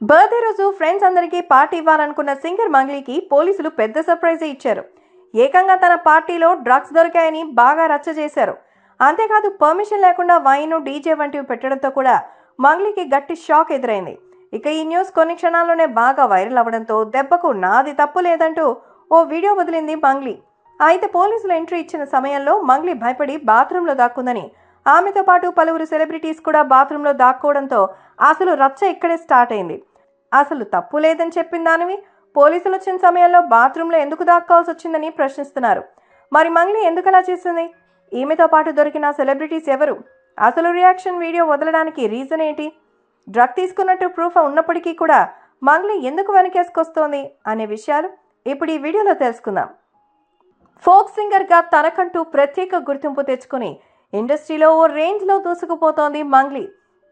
Birthday రోజు friends అందరికీ party ఇవ్వాలనుకున్న singer మంగ్లీకి పోలీసులు పెద్ద సర్ప్రైజ్ ఇచ్చారు. ఏకంగా తన పార్టీలో డ్రగ్స్ దొరికాయని బాగా రచ్చ చేశారు. అంతేకాదు పర్మిషన్ లేకుండా వైన్ డీజే వంటివి పెట్టడంతో కూడా మంగ్లీకి గట్టి షాక్ ఎదురైంది. ఇక ఈ న్యూస్ కొన్ని క్షణాల్లోనే బాగా వైరల్ అవ్వడంతో దెబ్బకు నాది తప్పు లేదంటూ ఓ వీడియో వదిలింది మంగ్లీ అయితే పోలీసులు ఎంట్రీ ఇచ్చిన సమయంలో మంగ్లీ భయపడి బాత్రూంలో దాక్కుందని ఆమెతో పాటు పలువురు సెలబ్రిటీస్ కూడా బాత్రూంలో దాక్కోవడంతో అసలు రచ్చ ఇక్కడే స్టార్ట్ అయింది. అసలు తప్పు లేదని చెప్పిన దానివి పోలీసులు వచ్చిన సమయంలో బాత్రూంలో ఎందుకు దాక్కోవాల్సి వచ్చిందని ప్రశ్నిస్తున్నారు. మరి మంగ్లీ ఎందుకు అలా చేసింది? ఈమెతో పాటు దొరికిన సెలబ్రిటీస్ ఎవరు? అసలు రియాక్షన్ వీడియో వదలడానికి రీజన్ ఏంటి? డ్రగ్ తీసుకున్నట్టు ప్రూఫ్ ఉన్నప్పటికీ కూడా మంగ్లీ ఎందుకు వెనకేసుకొస్తోంది అనే విషయాలు ఇప్పుడు ఈ వీడియోలో తెలుసుకుందాం. ఫోక్ సింగర్గా తనకంటూ ప్రత్యేక గుర్తింపు తెచ్చుకుని ఇండస్ట్రీలో ఓ రేంజ్లో దూసుకుపోతోంది మంగ్లీ.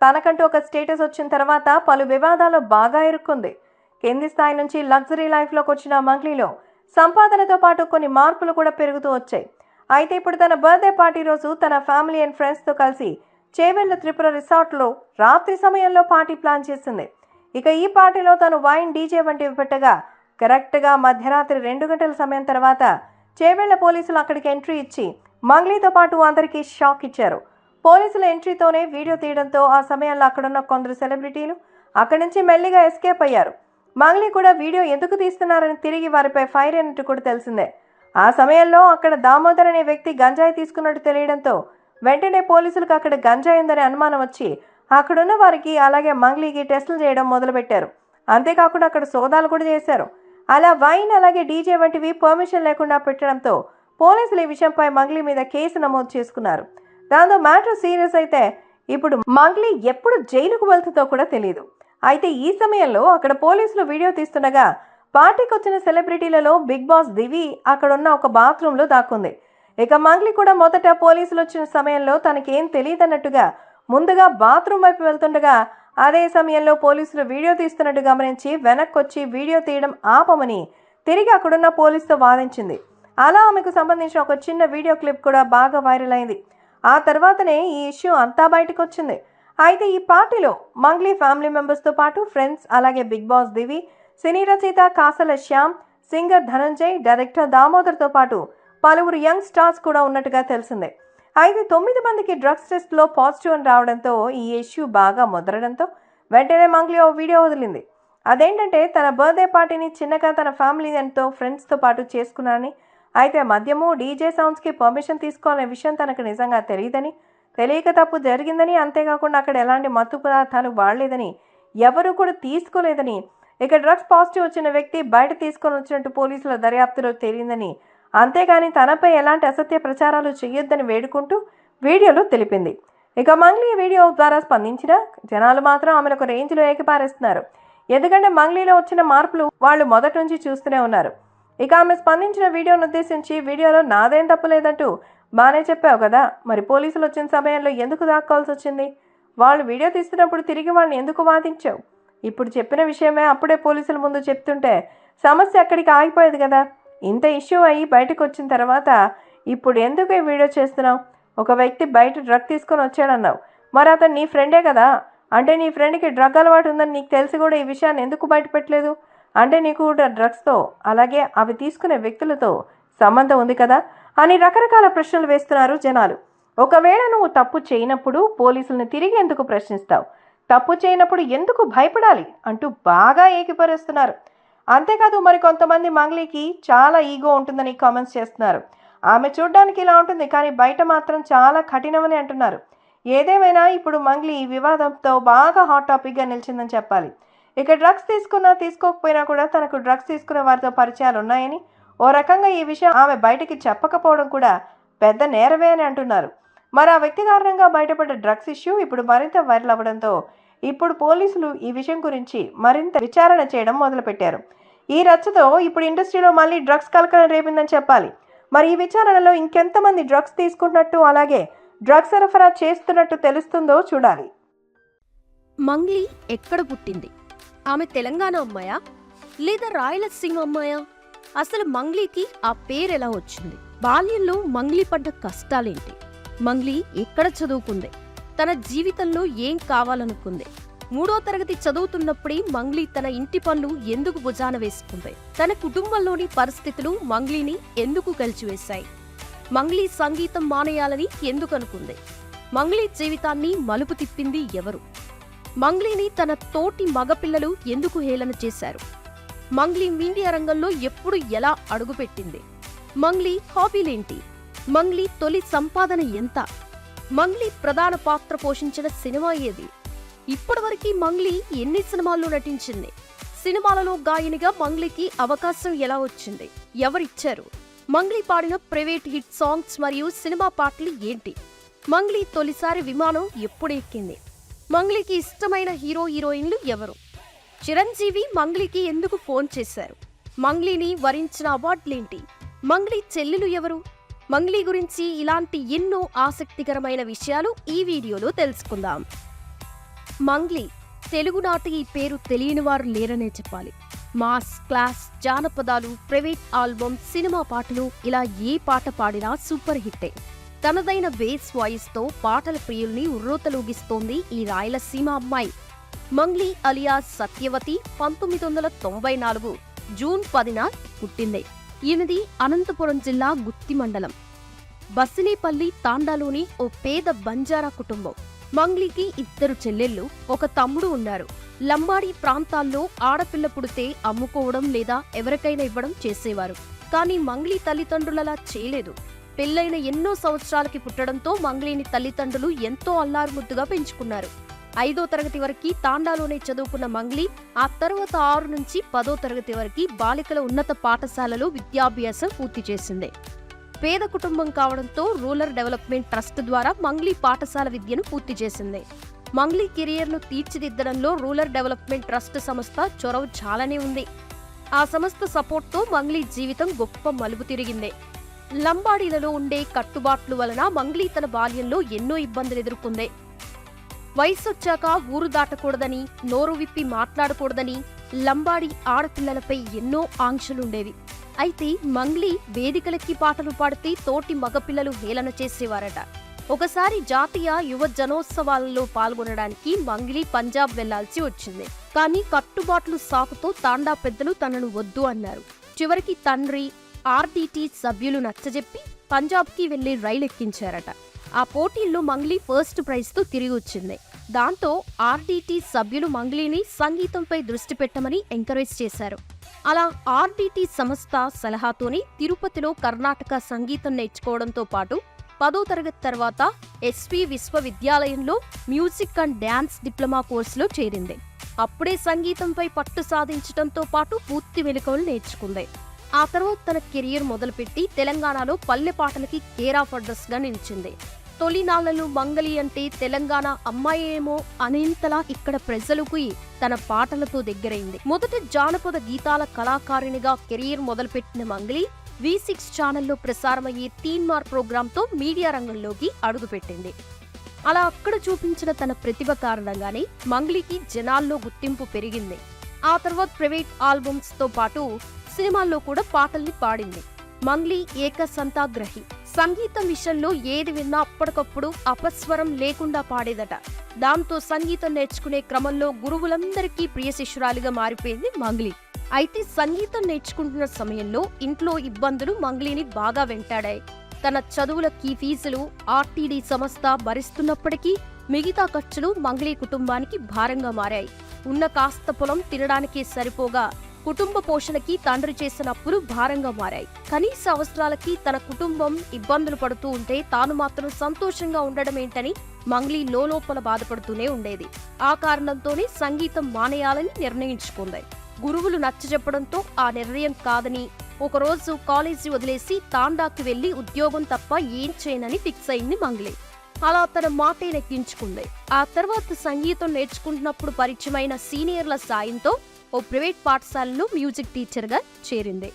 తనకంటూ ఒక స్టేటస్ వచ్చిన తర్వాత పలు వివాదాలు బాగా ఇరుక్కుంది. కింది స్థాయి నుంచి లగ్జరీ లైఫ్లోకి వచ్చిన మంగ్లీలో సంపాదనతో పాటు కొన్ని మార్పులు కూడా పెరుగుతూ వచ్చాయి. అయితే ఇప్పుడు తన బర్త్డే పార్టీ రోజు తన ఫ్యామిలీ అండ్ ఫ్రెండ్స్తో కలిసి చేవెళ్ళ త్రిపుర రిసార్ట్లో రాత్రి సమయంలో పార్టీ ప్లాన్ చేసింది. ఇక ఈ పార్టీలో తను వైన్ డీజే వంటివి పెట్టగా కరెక్ట్గా మధ్యరాత్రి రెండు గంటల సమయం తర్వాత చేవెళ్ళ పోలీసులు అక్కడికి ఎంట్రీ ఇచ్చి మంగ్లీతో పాటు అందరికీ షాక్ ఇచ్చారు. పోలీసుల ఎంట్రీతోనే వీడియో తీయడంతో ఆ సమయంలో అక్కడున్న కొందరు సెలబ్రిటీలు అక్కడి నుంచి మెల్లిగా ఎస్కేప్ అయ్యారు. మంగ్లీ కూడా వీడియో ఎందుకు తీస్తున్నారని తిరిగి వారిపై ఫైర్ అయినట్టు కూడా తెలిసిందే. ఆ సమయంలో అక్కడ దామోదర్ అనే వ్యక్తి గంజాయి తీసుకున్నట్టు తెలియడంతో వెంటనే పోలీసులకు అక్కడ గంజాయి ఉందని అనుమానం వచ్చి అక్కడున్న వారికి అలాగే మంగ్లీకి టెస్టులు చేయడం మొదలుపెట్టారు. అంతేకాకుండా అక్కడ సోదాలు కూడా చేశారు. అలా వైన్ అలాగే డీజే వంటివి పర్మిషన్ లేకుండా పెట్టడంతో పోలీసులు ఈ విషయంపై మంగ్లీ మీద కేసు నమోదు చేసుకున్నారు. దాంతో మ్యాటర్ సీరియస్ అయితే ఇప్పుడు మంగ్లీ ఎప్పుడు జైలుకు వెళ్తుందో కూడా తెలియదు అయితే ఈ సమయంలో అక్కడ పోలీసులు వీడియో తీస్తుండగా పార్టీకి వచ్చిన సెలబ్రిటీలలో బిగ్ బాస్ దివి అక్కడున్న ఒక బాత్రూంలో దాక్కుంది. ఇక మంగ్లీ కూడా మొదట పోలీసులు వచ్చిన సమయంలో తనకేం తెలియదన్నట్టుగా ముందుగా బాత్రూమ్ వైపు వెళ్తుండగా అదే సమయంలో పోలీసులు వీడియో తీస్తున్నట్టు గమనించి వెనక్కి వచ్చి వీడియో తీయడం ఆపమని తిరిగి అక్కడున్న పోలీసుతో వాదించింది. అలా ఆమెకు సంబంధించిన ఒక చిన్న వీడియో క్లిప్ కూడా బాగా వైరల్ అయింది. ఆ తర్వాతనే ఈ ఇష్యూ అంతా బయటకు వచ్చింది అయితే ఈ పార్టీలో మంగ్లీ ఫ్యామిలీ మెంబర్స్తో పాటు ఫ్రెండ్స్ అలాగే బిగ్ బాస్ దివి సినీ రచయిత కాసల శ్యామ్ సింగర్ ధనంజయ్ డైరెక్టర్ దామోదర్తో పాటు పలువురు యంగ్ స్టార్స్ కూడా ఉన్నట్టుగా తెలిసిందే. అయితే తొమ్మిది మందికి డ్రగ్స్ టెస్ట్లో పాజిటివ్ అని రావడంతో ఈ ఇష్యూ బాగా ముదరడంతో వెంటనే మంగ్లీ ఓ వీడియో వదిలింది. అదేంటంటే తన బర్త్డే పార్టీని చిన్నగా తన ఫ్యామిలీ ఎంతో ఫ్రెండ్స్తో పాటు చేసుకున్నారని అయితే మద్యము డీజే సౌండ్స్కి పర్మిషన్ తీసుకోవాలనే విషయం తనకు నిజంగా తెలియదని తెలియక తప్పు జరిగిందని అంతేకాకుండా అక్కడ ఎలాంటి మత్తు పదార్థాలు వాడలేదని ఎవరు కూడా తీసుకోలేదని ఇక డ్రగ్స్ పాజిటివ్ వచ్చిన వ్యక్తి బయట తీసుకొని వచ్చినట్టు పోలీసుల దర్యాప్తులో తేలిందని అంతేగాని తనపై ఎలాంటి అసత్య ప్రచారాలు చేయొద్దని వేడుకుంటూ వీడియోలో తెలిపింది. ఇక మంగ్లీ వీడియో ద్వారా స్పందించిన జనాలు మాత్రం ఆమెను ఒక రేంజ్లో ఏకిపారేస్తున్నారు ఎందుకంటే మంగ్లీలో వచ్చిన మార్పులు వాళ్ళు మొదటి నుంచి చూస్తూనే ఉన్నారు. ఇక ఆమె స్పందించిన వీడియోను ఉద్దేశించి వీడియోలో నాదేం తప్పు లేదంటూ బాగానే చెప్పావు కదా. మరి పోలీసులు వచ్చిన సమయంలో ఎందుకు దాక్కోవాల్సి వచ్చింది? వాళ్ళు వీడియో తీస్తున్నప్పుడు తిరిగి వాళ్ళని ఎందుకు వాదించావు? ఇప్పుడు చెప్పిన విషయమే అప్పుడే పోలీసుల ముందు చెప్తుంటే సమస్య అక్కడికి ఆగిపోయేది కదా. ఇంత ఇష్యూ అయ్యి బయటకు వచ్చిన తర్వాత ఇప్పుడు ఎందుకు ఈ వీడియో చేస్తున్నావు? ఒక వ్యక్తి బయట డ్రగ్ తీసుకొని వచ్చాడన్నావు. మరి అతను నీ ఫ్రెండే కదా. అంటే నీ ఫ్రెండ్కి డ్రగ్ అలవాటు ఉందని నీకు తెలిసి కూడా ఈ విషయాన్ని ఎందుకు బయట పెట్టలేదు అంటే నీకు కూడా డ్రగ్స్తో అలాగే అవి తీసుకునే వ్యక్తులతో సంబంధం ఉంది కదా? అని రకరకాల ప్రశ్నలు వేస్తున్నారు జనాలు. ఒకవేళ నువ్వు తప్పు చేయనప్పుడు పోలీసుల్ని తిరిగి ఎందుకు ప్రశ్నిస్తావు? తప్పు చేయనప్పుడు ఎందుకు భయపడాలి? అంటూ బాగా ఏకిపరుస్తున్నారు. అంతేకాదు మరి కొంతమంది మంగ్లీకి చాలా ఈగో ఉంటుందని కామెంట్స్ చేస్తున్నారు. ఆమె చూడ్డానికి ఇలా ఉంటుంది కానీ బయట మాత్రం చాలా కఠినమని అంటున్నారు. ఏదేమైనా ఇప్పుడు మంగ్లీ ఈ వివాదంతో బాగా హాట్ టాపిక్గా నిలిచిందని చెప్పాలి. ఇక డ్రగ్స్ తీసుకున్నా తీసుకోకపోయినా కూడా తనకు డ్రగ్స్ తీసుకునే వారితో పరిచయాలు ఉన్నాయని ఓ రకంగా ఈ విషయం ఆమె బయటికి చెప్పకపోవడం కూడా పెద్ద నేరవే అని అంటున్నారు. మరి ఆ వ్యక్తి కారణంగా బయటపడ్డ డ్రగ్స్ ఇష్యూ ఇప్పుడు మరింత వైరల్ అవ్వడంతో ఇప్పుడు పోలీసులు ఈ విషయం గురించి మరింత విచారణ చేయడం మొదలుపెట్టారు. ఈ రచ్చతో ఇప్పుడు ఇండస్ట్రీలో మళ్ళీ డ్రగ్స్ కలకలం రేపిందని చెప్పాలి. మరి ఈ విచారణలో ఇంకెంతమంది డ్రగ్స్ తీసుకుంటున్నట్టు అలాగే డ్రగ్స్ సరఫరా చేస్తున్నట్టు తెలుస్తుందో చూడాలి. మంగ్లీ ఎక్కడ పుట్టింది? ఆమె తెలంగాణ అమ్మాయా? లేదా రాయలసీమ అమ్మాయా? అసలు మంగ్లీకి ఆ పేరెలా వచ్చింది? బాల్యంలో మంగ్లీ పడ్డ కష్టాలేంటి? మంగ్లీ ఎక్కడ చదువుకుంది? తన జీవితంలో ఏం కావాలనుకుంది? మూడో తరగతి చదువుతున్నప్పుడే మంగ్లీ తన ఇంటి పనులు ఎందుకు భుజాన వేసుకుంది? తన కుటుంబంలోని పరిస్థితులు మంగ్లీని ఎందుకు కలిచివేశాయి? మంగ్లీ సంగీతం మానేయాలని ఎందుకు అనుకుంది? మంగ్లీ జీవితాన్ని మలుపు తిప్పింది ఎవరు? మంగ్లీని తన తోటి మగపిల్లలు ఎందుకు హేళన చేశారు? మంగ్లీ మీడియా రంగంలో ఎప్పుడు ఎలా అడుగుపెట్టింది? మంగ్లీ హాబీలేంటి? మంగ్లీ తొలి సంపాదన ఎంత? మంగ్లీ ప్రధాన పాత్ర పోషించిన సినిమా ఏది? ఇప్పటివరకు మంగ్లీ ఎన్ని సినిమాల్లో నటించింది? సినిమాలలో గాయనిగా మంగ్లీకి అవకాశం ఎలా వచ్చింది? ఎవరిచ్చారు? మంగ్లీ పాడిన ప్రైవేట్ హిట్ సాంగ్స్ మరియు సినిమా పాటలు ఏంటి? మంగ్లీ తొలిసారి విమానం ఎప్పుడు ఎక్కింది మంగ్లీకి ఇష్టమైన హీరో హీరోయిన్లు ఎవరు? చిరంజీవి మంగ్లీకి ఎందుకు ఫోన్ చేశారు? మంగ్లీని వరించిన అవార్డులేంటి? మంగ్లీ చెల్లెలు ఎవరు? మంగ్లీ గురించి ఇలాంటి ఎన్నో ఆసక్తికరమైన విషయాలు ఈ వీడియోలో తెలుసుకుందాం. మంగ్లీ తెలుగునాటి ఈ పేరు తెలియని వారు లేరనే చెప్పాలి. మాస్ క్లాస్ జానపదాలు ప్రైవేట్ ఆల్బమ్ సినిమా పాటలు ఇలా ఏ పాట పాడినా సూపర్ హిట్టే. తనదైన బేస్ వాయిస్తో పాటల ప్రియుల్ని ఉర్రోతలూగిస్తోంది ఈ రాయలసీమ అమ్మాయి. మంగ్లీ అలియాస్ సత్యవతి పంతొమ్మిది వందల తొంభై నాలుగు జూన్ పదిన పుట్టింది. ఈమెది అనంతపురం జిల్లా గుత్తి మండలం. బసినేపల్లి తాండాలోని ఓ పేద బంజారా కుటుంబం. మంగ్లీకి ఇద్దరు చెల్లెళ్ళు ఒక తమ్ముడు ఉన్నారు. లంబాడి ప్రాంతాల్లో ఆడపిల్ల పుడితే అమ్ముకోవడం లేదా ఎవరికైనా ఇవ్వడం చేసేవారు. కానీ మంగ్లీ తల్లిదండ్రులలా చేయలేదు. పెళ్ళైన ఎన్నో సంవత్సరాలకి పుట్టడంతో మంగ్లీని తల్లిదండ్రులు ఎంతో అల్లారుముద్దుగా పెంచుకున్నారు. ఐదో తరగతి వరకు తాండాలోనే చదువుకున్న మంగ్లీ ఆ తర్వాత ఆరు నుంచి పదో తరగతి వరకు బాలికల ఉన్నత పాఠశాలలో విద్యాభ్యాసం పూర్తి చేసింది. పేద కుటుంబం కావడంతో రూరల్ డెవలప్మెంట్ ట్రస్ట్ ద్వారా మంగ్లీ పాఠశాల విద్యను పూర్తి చేసింది. మంగ్లీ కెరియర్ను తీర్చిదిద్దడంలో రూరల్ డెవలప్మెంట్ ట్రస్ట్ సంస్థ చొరవ చాలానే ఉంది. ఆ సంస్థ సపోర్ట్తో మంగ్లీ జీవితం గొప్ప మలుపు తిరిగింది. లంబాడీలలో ఉండే కట్టుబాట్లు వలన మంగ్లీ తన బాల్యంలో ఎన్నో ఇబ్బందులు ఎదుర్కొంది. వయసొచ్చాక ఊరు దాటకూడదని నోరు విప్పి మాట్లాడకూడదని లంబాడి ఆడపిల్లలపై ఎన్నో ఆంక్షలుండేవి. అయితే మంగ్లీ వేదికలెక్కి పాటలు పాడితే తోటి మగపిల్లలు హేళన చేసేవారట. ఒకసారి జాతీయ యువ జనోత్సవాలలో పాల్గొనడానికి మంగ్లీ పంజాబ్ వెళ్ళాల్సి వచ్చింది. కానీ కట్టుబాట్లు సాకుతో తాండా పెద్దలు తనను వద్దు అన్నారు. చివరికి తండ్రి ఆర్డీటీ సభ్యులు నచ్చజెప్పి పంజాబ్కి వెళ్ళి రైలు ఎక్కించారట ఆ పోటీల్లో మంగ్లీ ఫస్ట్ ప్రైజ్తో తిరిగి వచ్చింది దాంతో ఆర్డీటీ సభ్యులు మంగ్లీని సంగీతంపై దృష్టి పెట్టమని ఎంకరేజ్ చేశారు. అలా ఆర్డీటీ సంస్థ సలహాతోని తిరుపతిలో కర్ణాటక సంగీతం నేర్చుకోవడంతో పాటు పదో తరగతి తర్వాత ఎస్వి విశ్వవిద్యాలయంలో మ్యూజిక్ అండ్ డ్యాన్స్ డిప్లొమా కోర్సులో చేరింది. అప్పుడే సంగీతంపై పట్టు సాధించడంతో పాటు పూర్తి మెలకువలు నేర్చుకుంది. ఆ తర్వాత తన కెరియర్ మొదలుపెట్టి తెలంగాణలో పల్లె పాటలకి కేర్ ఆఫ్ అడ్రస్గా నిలిచింది తొలినాళ్ళలో మంగలి అంటే తెలంగాణ అమ్మాయేమో అనేంతలా ఇక్కడ ప్రజలకు తన పాటలతో దగ్గరైంది. మొదట జానపద గీతాల కళాకారిణిగా కెరియర్ మొదలుపెట్టిన మంగలి వి సిక్స్ ఛానల్లో ప్రసారమయ్యే తీన్ మార్ ప్రోగ్రాంతో మీడియా రంగంలోకి అడుగుపెట్టింది. అలా అక్కడ చూపించిన తన ప్రతిభ కారణంగానే మంగ్లీకి జనాల్లో గుర్తింపు పెరిగింది. ఆ తర్వాత ప్రైవేట్ ఆల్బమ్స్తో పాటు సినిమాల్లో కూడా పాటల్ని పాడింది. మంగ్లీ ఏక సంతాగ్రహి. సంగీతం విషయంలో ఏది విన్నా అప్పటికప్పుడు అపస్వరం లేకుండా పాడేదట. దాంతో సంగీతం నేర్చుకునే క్రమంలో గురువులందరికీ ప్రియ శిష్యురాలిగా మారిపోయింది మంగ్లీ. అయితే సంగీతం నేర్చుకుంటున్న సమయంలో ఇంట్లో ఇబ్బందులు మంగ్లీని బాగా వెంటాడాయి. తన చదువులకి ఫీజులు ఆర్టీడీ సంస్థ భరిస్తున్నప్పటికీ మిగతా ఖర్చులు మంగ్లీ కుటుంబానికి భారంగా మారాయి. ఉన్న కాస్త పొలం తినడానికి సరిపోగా కుటుంబ పోషణకి తండ్రి చేసిన అప్పులు భారంగా మారాయి. కనీస అవసరాలకి తన కుటుంబం ఇబ్బందులు పడుతూ ఉంటే తాను మాత్రం సంతోషంగా ఉండడం ఏంటని మంగ్లీ లోపల బాధపడుతూనే ఉండేది. ఆ కారణంతోనే సంగీతం మానేయాలని నిర్ణయించుకుంది. గురువులు నచ్చజెప్పడంతో ఆ నిర్ణయం కాదని ఒకరోజు కాలేజీ వదిలేసి తాండాకి వెళ్ళి ఉద్యోగం తప్ప ఏం చేయనని ఫిక్స్ అయింది మంగ్లీ. అలా తన మాటే నెక్కించుకుంది ఆ తర్వాత సంగీతం నేర్చుకుంటున్నప్పుడు పరిచయమైన సీనియర్ల సాయంతో ఓ ప్రైవేట్ పాఠశాలలో మ్యూజిక్ టీచర్గా చేరింది.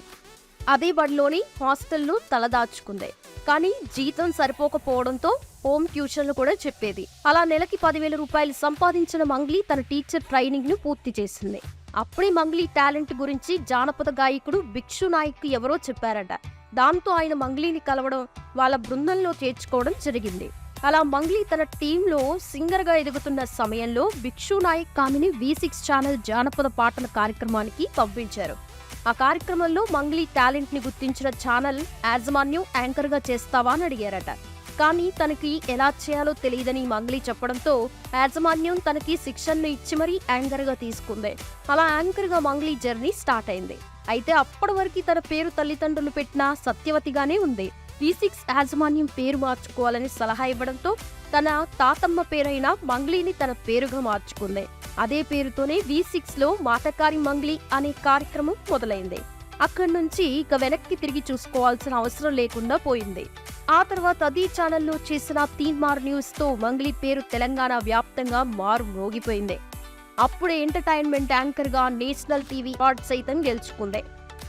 అదే బడిలోని హాస్టల్లో తలదాచుకుంది. కానీ జీతం సరిపోకపోవడంతో హోమ్ ట్యూషన్లు కూడా చెప్పేది. అలా నెలకి పదివేల రూపాయలు సంపాదించిన మంగ్లీ తన టీచర్ ట్రైనింగ్ను పూర్తి చేసింది. అప్పుడే మంగ్లీ టాలెంట్ గురించి జానపద గాయకుడు భిక్షు నాయక్ ఎవరో చెప్పారట. దాంతో ఆయన మంగ్లీని కలవడం వాళ్ళ బృందంలో చేర్చుకోవడం జరిగింది. అలా మంగ్లీ తన టీంలో సింగర్గా ఎదుగుతున్న సమయంలో Bhikshu Naik Kamini V six channel జానపద పాటల కార్యక్రమానికి పంపించారు. ఆ కార్యక్రమంలో మంగ్లీ టాలెంట్ని గుర్తించిన ఛానల్ యాజమాన్యం యాంకర్గా చేస్తావా అని అడిగారట. కానీ తనకి ఎలా చేయాలో తెలియదని మంగ్లీ చెప్పడంతో యాజమాన్యం తనకి శిక్షణను ఇచ్చి మరీ యాంకర్గా తీసుకుంది. అలా యాంకర్గా మంగ్లీ జర్నీ స్టార్ట్ అయింది. అయితే అప్పటి వరకు తన పేరు తల్లిదండ్రులు పెట్టిన సత్యవతిగానే ఉంది. వి సిక్స్ యాజమాన్యం పేరు మార్చుకోవాలని సలహా ఇవ్వడంతో తన తాతమ్మ పేరైన మంగ్లీని తన పేరుగా మార్చుకుంది. అదే పేరుతోనే వి సిక్స్లో మాటకారి మంగ్లీ అనే కార్యక్రమం మొదలైంది. అక్కడి నుంచి ఇక వెనక్కి తిరిగి చూసుకోవాల్సిన అవసరం లేకుండా పోయింది. ఆ తర్వాత అదే ఛానల్లో చేసిన తీన్మార్ న్యూస్తో మంగ్లీ పేరు తెలంగాణ వ్యాప్తంగా మారు మోగిపోయింది. అప్పుడే ఎంటర్టైన్మెంట్ యాంకర్గా నేషనల్ టీవీ అవార్డ్ సైతం గెలుచుకుంది.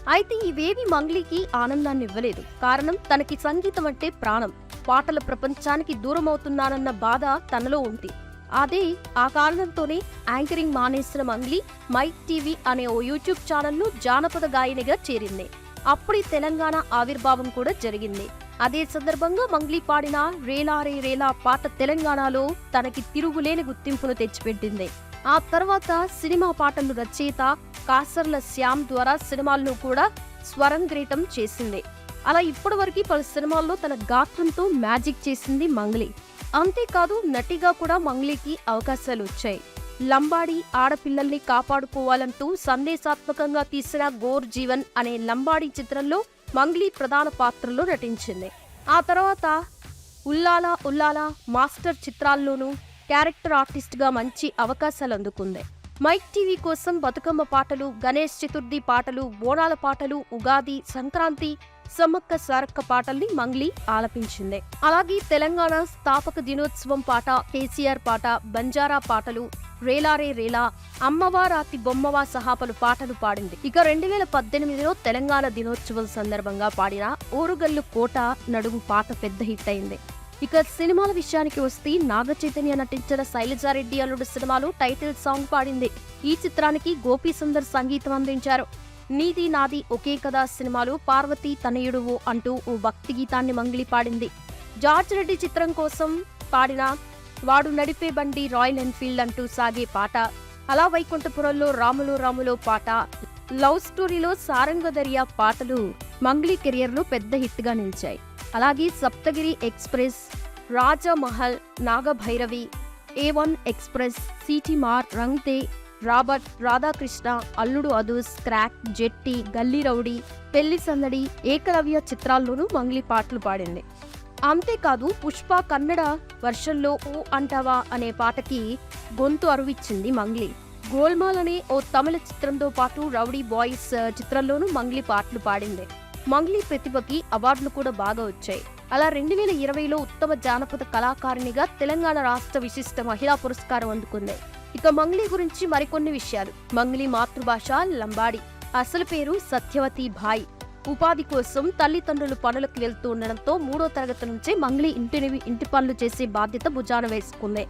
అయితే ఇవేవి మంగ్లీకి ఆనందాన్ని ఇవ్వలేదు కారణం తనకి సంగీతం అంటే ప్రాణం. పాటల ప్రపంచానికి దూరం అవుతున్నానన్న బాధ తనలో ఉంది. అదే ఆ కారణంతోనే యాంకరింగ్ మానేసిన మంగ్లీ మైక్ టీవీ అనే ఓ యూట్యూబ్ ఛానల్ను జానపద గాయనిగా చేరింది. అప్పుడే తెలంగాణ ఆవిర్భావం కూడా జరిగింది. అదే సందర్భంగా మంగ్లీ పాడిన రేలా రే రేలా పాట తెలంగాణలో తనకి తిరుగులేని గుర్తింపును తెచ్చిపెట్టింది. ఆ తర్వాత సినిమా పాటలు రచయిత కాసర్ల శ్యామ్ ద్వారా సినిమాలను కూడా స్వరంగ్రేటం చేసింది. అలా ఇప్పటి వరకు పలు సినిమాల్లో తన గాత్రంతో మ్యాజిక్ చేసింది మంగ్లీ. అంతేకాదు నటిగా కూడా మంగ్లీకి అవకాశాలు వచ్చాయి. లంబాడి ఆడపిల్లల్ని కాపాడుకోవాలంటూ సందేశాత్మకంగా తీసిన గోర్ జీవన్ అనే లంబాడి చిత్రంలో మంగ్లీ ప్రధాన పాత్రలో నటించింది. ఆ తర్వాత ఉల్లాల ఉల్లాల మాస్టర్ చిత్రాల్లోనూ క్యారెక్టర్ ఆర్టిస్ట్గా మంచి అవకాశాలు అందుకుంది. మైక్ టీవీ కోసం బతుకమ్మ పాటలు గణేష్ చతుర్థి పాటలు బోనాల పాటలు ఉగాది సంక్రాంతి సమ్మక్క సారక్క పాటల్ని మంగ్లీ ఆలపించింది. అలాగే తెలంగాణ స్థాపక దినోత్సవం పాట కేసీఆర్ పాట బంజారా పాటలు రేలారే రేలా అమ్మవారాతి బొమ్మవా సహా పలు పాటలు పాడింది. ఇక రెండు వేల పద్దెనిమిదిలో తెలంగాణ దినోత్సవం సందర్భంగా పాడిన ఓరుగల్లు కోట నడుము పాట పెద్ద హిట్ అయింది. ఇక సినిమాల విషయానికి వస్తే నాగ చైతన్య నటించిన శైలజారెడ్డి అల్లుడు సినిమాలో టైటిల్ సాంగ్ పాడింది. ఈ చిత్రానికి గోపీ సుందర్ సంగీతం అందించారు. నీది నాది ఒకే కదా సినిమాలో పార్వతి తనయుడువు అంటూ ఓ భక్తి గీతాన్ని మంగిలి పాడింది. జార్జ్ రెడ్డి చిత్రం కోసం పాడిన వాడు నడిపే బండి రాయల్ ఎన్ఫీల్డ్ అంటూ సాగే పాట అలా వైకుంఠపురంలో రాములు రాములో పాట లవ్ స్టోరీలో సారంగదరియా పాటలు మంగ్లీ కెరియర్లో పెద్ద హిట్గా నిలిచాయి. అలాగే Saptagiri express Rajmahal Nagabhairavi A one express Seetimaarr Rang De Robert Radhakrishna అల్లుడు అదుస్ క్రాక్ జెట్టి గల్లీ రౌడీ పెళ్ళి సందడి ఏకలవ్య చిత్రాల్లోనూ మంగ్లీ పాటలు పాడింది. అంతేకాదు పుష్ప కన్నడ వర్షన్లో ఓ అంటావా అనే పాటకి గొంతు అరువిచ్చింది మంగ్లీ. గోల్మాల్ అనే ఓ తమిళ చిత్రంతో పాటు రౌడీ బాయ్స్ చిత్రంలోనూ మంగ్లీ పాటలు పాడింది. మంగ్లీ ప్రతిభకి అవార్డులు కూడా బాగా వచ్చాయి. అలా రెండు వేల ఇరవైలో ఉత్తమ జానపద కళాకారిణిగా తెలంగాణ రాష్ట్ర విశిష్ట మహిళా పురస్కారం అందుకుంది. ఇక మంగ్లీ గురించి మరికొన్ని విషయాలు. మంగ్లీ మాతృభాష లంబాడి. అసలు పేరు సత్యవతి భాయ్. ఉపాధి కోసం తల్లిదండ్రులు పనులకు వెళ్తూ ఉండడంతో మూడో తరగతి నుంచే మంగ్లీ ఇంటిని ఇంటి పనులు చేసే బాధ్యత భుజాన వేసుకుంది.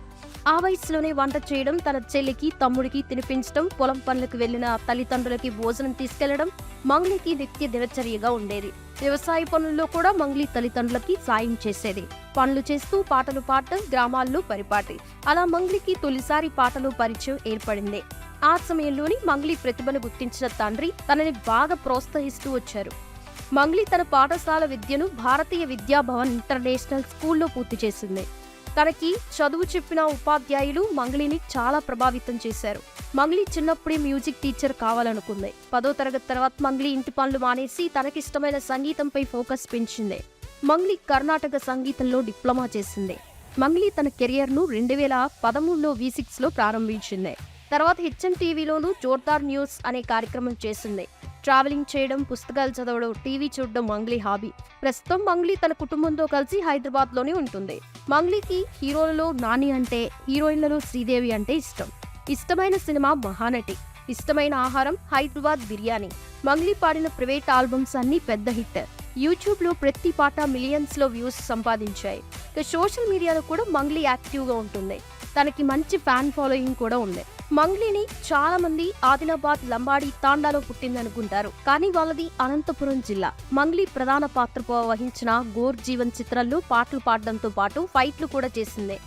ఆ వయసులోనే వంట చేయడం తన చెల్లికి తమ్ముడికి తినిపించడం పొలం పనులకు వెళ్ళిన తల్లిదండ్రులకి భోజనం తీసుకెళ్ళడం మంగ్లీకి నిత్య దినచర్యగా ఉండేది. వ్యవసాయ పనుల్లో కూడా మంగ్లీ తల్లిదండ్రులకి సాయం చేసేది. పనులు చేస్తూ పాటలు పాడటం గ్రామాల్లో పరిపాటి. అలా మంగ్లీకి తొలిసారి పాటలు పరిచయం ఏర్పడింది. ఆ సమయంలోని మంగ్లీ ప్రతిభను గుర్తించిన తండ్రి తనని బాగా ప్రోత్సహిస్తూ వచ్చారు. మంగ్లీ తన పాఠశాల విద్యను భారతీయ విద్యాభవన్ ఇంటర్నేషనల్ స్కూల్లో పూర్తి చేసింది. తనకి చదువు చెప్పిన ఉపాధ్యాయులు మంగళిని చాలా ప్రభావితం చేశారు. మంగ్లీ చిన్నప్పుడే మ్యూజిక్ టీచర్ కావాలనుకుంది. పదో తరగతి తర్వాత మంగ్లీ ఇంటి పనులు మానేసి తనకిష్టమైన సంగీతంపై ఫోకస్ పెంచింది. మంగ్లీ కర్ణాటక సంగీతంలో డిప్లొమా చేసింది. మంగ్లీ తన కెరియర్ను రెండు వేల పదమూడులో వి సిక్స్లో ప్రారంభించింది. తర్వాత హెచ్ఎం టీవీలోనూ జోర్దార్ న్యూస్ అనే కార్యక్రమం చేసింది. ట్రావెలింగ్ చేయడం పుస్తకాలు చదవడం టీవీ చూడడం మంగ్లీ హాబీ. ప్రస్తుతం మంగ్లీ తన కుటుంబంతో కలిసి హైదరాబాద్లోనే ఉంటుంది. మంగ్లీకి హీరోలలో నాని అంటే హీరోయిన్లలో శ్రీదేవి అంటే ఇష్టం. ఇష్టమైన సినిమా మహానటి. ఇష్టమైన ఆహారం హైదరాబాద్ బిర్యానీ. మంగ్లీ పాడిన ప్రైవేట్ ఆల్బమ్స్ అన్ని పెద్ద హిట్. యూట్యూబ్లో ప్రతి పాట మిలియన్స్లో వ్యూస్ సంపాదించాయి. ఇక సోషల్ మీడియాలో కూడా మంగ్లీ యాక్టివ్గా ఉంటుంది. తనకి మంచి ఫ్యాన్ ఫాలోయింగ్ కూడా ఉంది. మంగ్లీని చాలా మంది ఆదిలాబాద్ లంబాడి తాండాలో పుట్టిందనుకుంటారు. కానీ వాళ్ళది అనంతపురం జిల్లా. మంగ్లీ ప్రధాన పాత్ర వహించిన గోర్ జీవన్ చిత్రంలో పాటలు పాడడంతో పాటు ఫైట్లు కూడా చేసింది.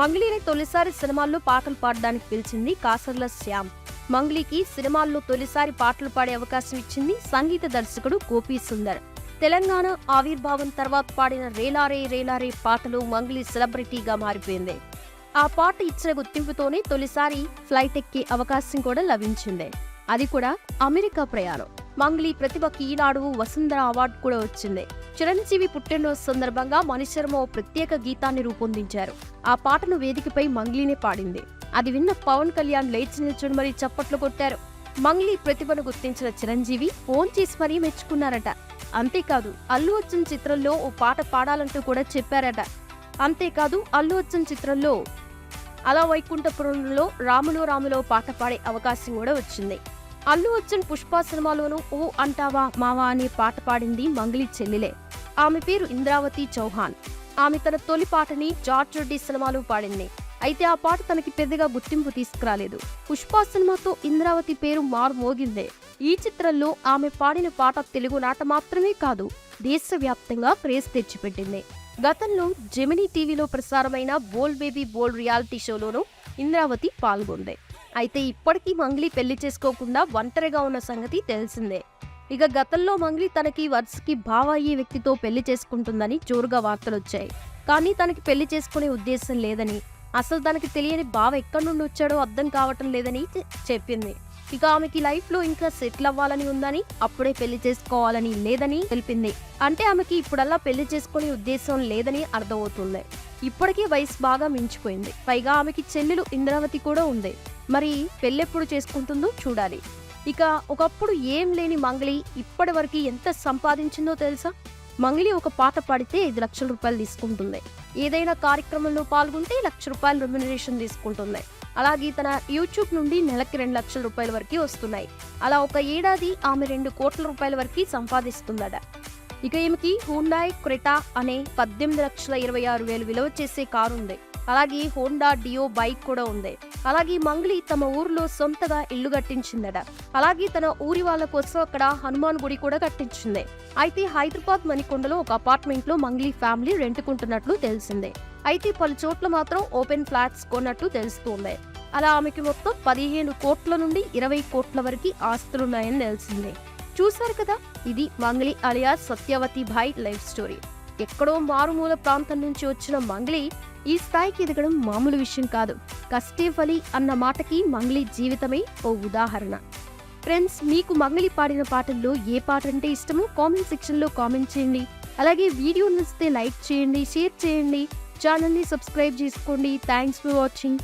మంగ్లీని తొలిసారి సినిమాల్లో పాటలు పాడడానికి పిలిచింది కాసర్ల శ్యామ్. మంగ్లీకి సినిమాల్లో తొలిసారి పాటలు పాడే అవకాశం ఇచ్చింది సంగీత దర్శకుడు గోపీ సుందర్. తెలంగాణ ఆవిర్భావం తర్వాత పాడిన రేలారే రేలారే పాటలు మంగ్లీ సెలబ్రిటీగా మారిపోయింది. ఆ పాట ఇచ్చిన గుర్తింపుతోనే తొలిసారి ఫ్లైట్ ఎక్కే అవకాశం కూడా లభించింది. అది కూడా అమెరికా ప్రయాణం. మంగ్లీ ప్రతిభకి ఈనాడు వసుంధర అవార్డు కూడా వచ్చింది. చిరంజీవి పుట్టినరోజు సందర్భంగా మణిశర్మ ఓ ప్రత్యేక గీతాన్ని రూపొందించారు. ఆ పాటను వేదికపై మంగ్లీనే పాడింది. అది విన్న పవన్ కళ్యాణ్ లేచి నిల్చుని మరీ చప్పట్లు కొట్టారు. మంగ్లీ ప్రతిభను గుర్తించిన చిరంజీవి ఫోన్ చేసి మరీ మెచ్చుకున్నారట. అంతేకాదు అల్లు అర్జున్ చిత్రంలో ఓ పాట పాడాలంటూ కూడా చెప్పారట. అంతేకాదు అల్లు అర్జున్ చిత్రంలో అలా వైకుంఠపురంలో రాములో రాములో పాట పాడే అవకాశం కూడా వచ్చింది. అల్లు అర్జున్ పుష్ప సినిమాలోనూ ఓ అంటావా మావా అనే పాట పాడింది మంగ్లీ చెల్లిలే. ఆమె పేరు ఇంద్రావతి చౌహాన్. ఆమె తన తొలి పాటని జార్జ్ రెడ్డి సినిమాలో పాడింది. అయితే ఆ పాట తనకి పెద్దగా గుర్తింపు తీసుకురాలేదు. పుష్ప సినిమాతో ఇంద్రావతి పేరు మారు మోగిందే ఈ చిత్రంలో ఆమె పాడిన పాట తెలుగు నాట మాత్రమే కాదు దేశవ్యాప్తంగా క్రేజ్ తెచ్చిపెట్టింది. గతంలో జెమినీ టీవీలో ప్రసారమైన బోల్ బేబీ బోల్ రియాలిటీ షోలోనూ ఇంద్రావతి పాల్గొంది. అయితే ఇప్పటికీ మంగ్లీ పెళ్ళి చేసుకోకుండా ఒంటరిగా ఉన్న సంగతి తెలిసిందే. ఇక గతంలో మంగ్లీ తనకి వరుసకి బావ అయ్యే వ్యక్తితో పెళ్ళి చేసుకుంటుందని జోరుగా వార్తలు వచ్చాయి కానీ తనకి పెళ్ళి చేసుకునే ఉద్దేశం లేదని అసలు తనకి తెలియని బావ ఎక్కడి నుండి వచ్చాడో అర్థం కావటం లేదని చెప్పింది. ఇక ఆమెకి లైఫ్లో ఇంకా సెటిల్ అవ్వాలని ఉందని అప్పుడే పెళ్ళి చేసుకోవాలని లేదని తెలిపింది. అంటే ఆమెకి ఇప్పుడల్లా పెళ్ళి చేసుకునే ఉద్దేశం లేదని అర్థమవుతుంది. ఇప్పటికీ వయసు బాగా మించిపోయింది. పైగా ఆమెకి చెల్లెలు ఇంద్రావతి కూడా ఉంది. మరి పెళ్ళెప్పుడు చేసుకుంటుందో చూడాలి. ఇక ఒకప్పుడు ఏం లేని మంగళి ఇప్పటి వరకు ఎంత సంపాదించిందో తెలుసా? మంగళి ఒక పాట పాడితే ఐదు లక్షల రూపాయలు తీసుకుంటుంది. ఏదైనా కార్యక్రమంలో పాల్గొంటే లక్ష రూపాయలు రెమ్యునరేషన్ తీసుకుంటుంది. అలాగే తన యూట్యూబ్ నుండి నెలకి రెండు లక్షల రూపాయల వరకు వస్తున్నాయి. అలా ఒక ఏడాది ఆమె రెండు కోట్ల రూపాయల వరకు సంపాదిస్తుందట. ఇక ఈమెకి హోండాయ్ క్రెటా అనే పద్దెనిమిది లక్షల ఇరవై ఆరు వేలు విలువ చేసే కారు ఉంది. అలాగే హోండా డియో బైక్ కూడా ఉంది. అలాగే మంగ్లీ తమ ఊర్లో సొంతగా ఇల్లు కట్టించిందట. అలాగే తన ఊరి వాళ్ళ కోసం అక్కడ హనుమాన్ గుడి కూడా కట్టించింది. అయితే హైదరాబాద్ మణికొండలో ఒక అపార్ట్మెంట్లో మంగ్లీ ఫ్యామిలీ రెంటుకుంటున్నట్లు తెలిసిందే. అయితే పలు చోట్ల మాత్రం ఓపెన్ ఫ్లాట్స్ కొన్నట్టు తెలుస్తుంది. అలా ఆమెకి మొత్తం పదిహేను కోట్ల నుండి ఇరవై కోట్ల వరకు ఆస్తులున్నాయని తెలిసిందే. చూశారు కదా ఇది Mangli alias Satyavathi Bai life story. ఎక్కడో మారుమూల ప్రాంతం నుంచి వచ్చిన మంగ్లీ ఈ స్థాయికి ఎదగడం మామూలు విషయం కాదు. కష్టే అలీ అన్న మాటకి మంగ్లీ జీవితమే ఓ ఉదాహరణ. ఫ్రెండ్స్ మీకు మంగళి పాడిన పాటల్లో ఏ పాట అంటే ఇష్టమో కామెంట్ సెక్షన్లో కామెంట్ చేయండి. అలాగే వీడియో నచ్చితే లైక్ చేయండి షేర్ చేయండి. ఛానల్ని సబ్స్క్రైబ్ చేసుకోండి. Thanks for watching.